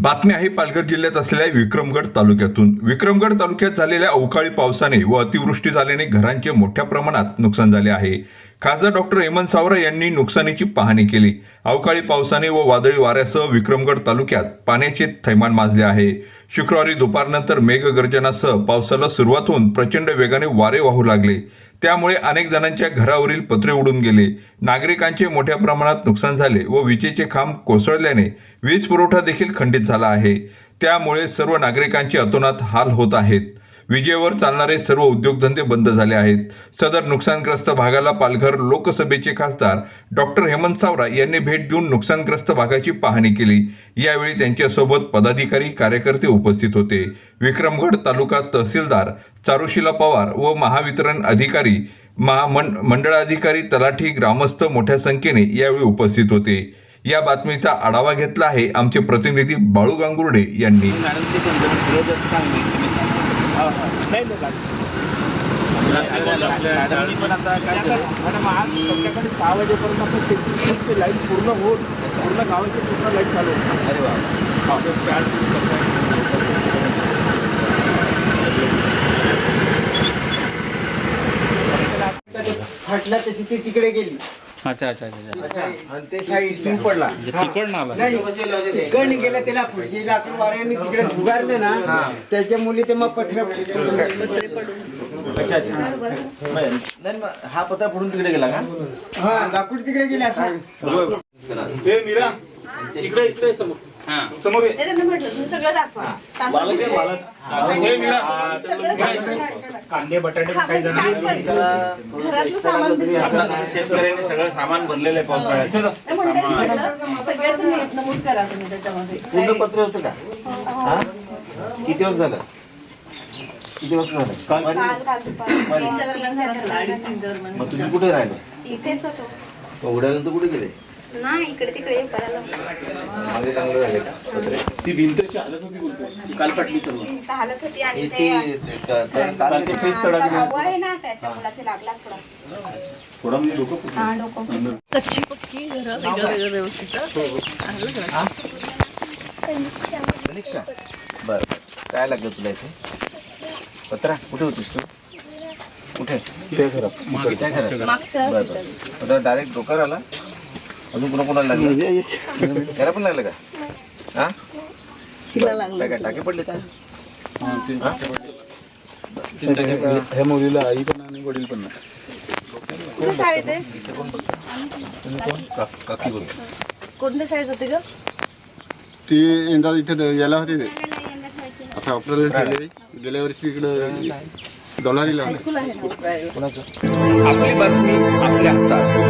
बातमी आहे पालघर जिल्ह्यात असलेल्या विक्रमगड तालुक्यातून. विक्रमगड तालुक्यात झालेल्या अवकाळी पावसाने व अतिवृष्टी झाल्याने घरांचे मोठ्या प्रमाणात नुकसान झाले आहे. खासदार डॉक्टर हेमंत सावरा यांनी नुकसानीची पाहणी केली. अवकाळी पावसाने व वादळी वाऱ्यासह विक्रमगड तालुक्यात पाण्याचे थैमान माजले आहे. शुक्रवारी दुपारनंतर मेघगर्जनासह पावसाला सुरुवात होऊन प्रचंड वेगाने वारे वाहू लागले. त्यामुळे अनेक जणांच्या घरावरील पत्रे उडून गेले. नागरिकांचे मोठ्या प्रमाणात नुकसान झाले व विजेचे खांब कोसळल्याने वीज पुरवठा देखील खंडित झाला आहे. त्यामुळे सर्व नागरिकांचे अतोनात हाल होत आहेत. विजेवर चालणारे सर्व उद्योगधंदे बंद झाले आहेत. सदर नुकसानग्रस्त भागाला पालघर लोकसभेचे खासदार डॉक्टर हेमंत सावरा यांनी भेट देऊन नुकसानग्रस्त भागाची पाहणी केली. यावेळी त्यांच्यासोबत पदाधिकारी कार्यकर्ते उपस्थित होते. विक्रमगड तालुका तहसीलदार चारुशिला पवार व महावितरण अधिकारी महामं मंडळाधिकारी तलाठी ग्रामस्थ मोठ्या संख्येने यावेळी उपस्थित होते. या बातमीचा आढावा घेतला आहे आमचे प्रतिनिधी बाळू गांगुर्डे यांनी. नाही? मॅडम आज संध्याकाळी सहा वाजेपर्यंत आपण शेती लाइट पूर्ण होऊन पूर्ण गावाची पूर्ण लाइट चालू होती. अरे वा. आपलं चार दिवस कसं फाटला तशी ती तिकडे गेली. अच्छा अच्छा अच्छा अच्छा. आणि ते पडला. म्हणजे तिकडनं आला. गेला त्याला जे लाकूड वाऱ्याने तिकडे उगारलं ना त्याच्यामुळे ते मग पत्र अच्छा अच्छा. बरं. नाही मग हा पत्रा फोडून तिकडे गेला का? हा. लाकूड तिकडे गेले असं? हे मीरा इकडे इकडे समोर. समोर ये. म्हटलं तुम्ही सगळं दाखवा. हे. सगळं. कांदे बटाटे हा, काही म्हणजे जण काय पाहिजे? घरातलं सामान दिसलं. आता शेतकऱ्याने सगळं सामान भरलेलं आहे पावसाळ्यात. नाही, म्हणून तेच म्हटलं, सगळ्याचं नीट नमूद करा तुम्ही त्याच्यामध्ये. पूर्ण काय- पत्र होतं का? हा किती वर्ष झालं? किती वर्ष झालं? काल काल दुपारी तीनच्या दरम्यान झाला असेल, अडीच तीनच्या दरम्यान. मग तुम्ही कुठे राहिले? इथेच होतो. मग उड्यानंतर कुठे गेले? नाही इकडे तिकडे हे करायला मागे चांगलं झाले का? पत्रे ती भिंत अशी हालत होती बोलतो. काल सर्व हालत होती आणि हे ते ते- ते क- त- कालचे फेस तडा हा, भाऊ आहे ना त्याच्या मुलाचे लागला थोडा. थोडा म्हणजे डोकं हा डोकं कच्ची पक्की घरं वेगळं वेगळं व्यवस्थित आलं का? परीक्षा बर काय लागलं तुला इथे? पत्रा कुठे होतीस तू? कुठे? त्या घरात. त्या घरात. बरं डायरेक्ट डोक्यावर आला? अजून कुणा कोणाला लागलं? त्याला पण लागलं का? हा? काय टाके पडले का? हा? ह्या मुलीला आई पण आणि वडील पण नाही. कोणत्या शाळेत होते ग? ती यंदा इथे याला होते ते. आता आपल्याला गेल्या वर्षी इकडं डॉलारीला. होते स्कूल आहे ना? कोणाचं? आपली बातमी आपल्या हातात.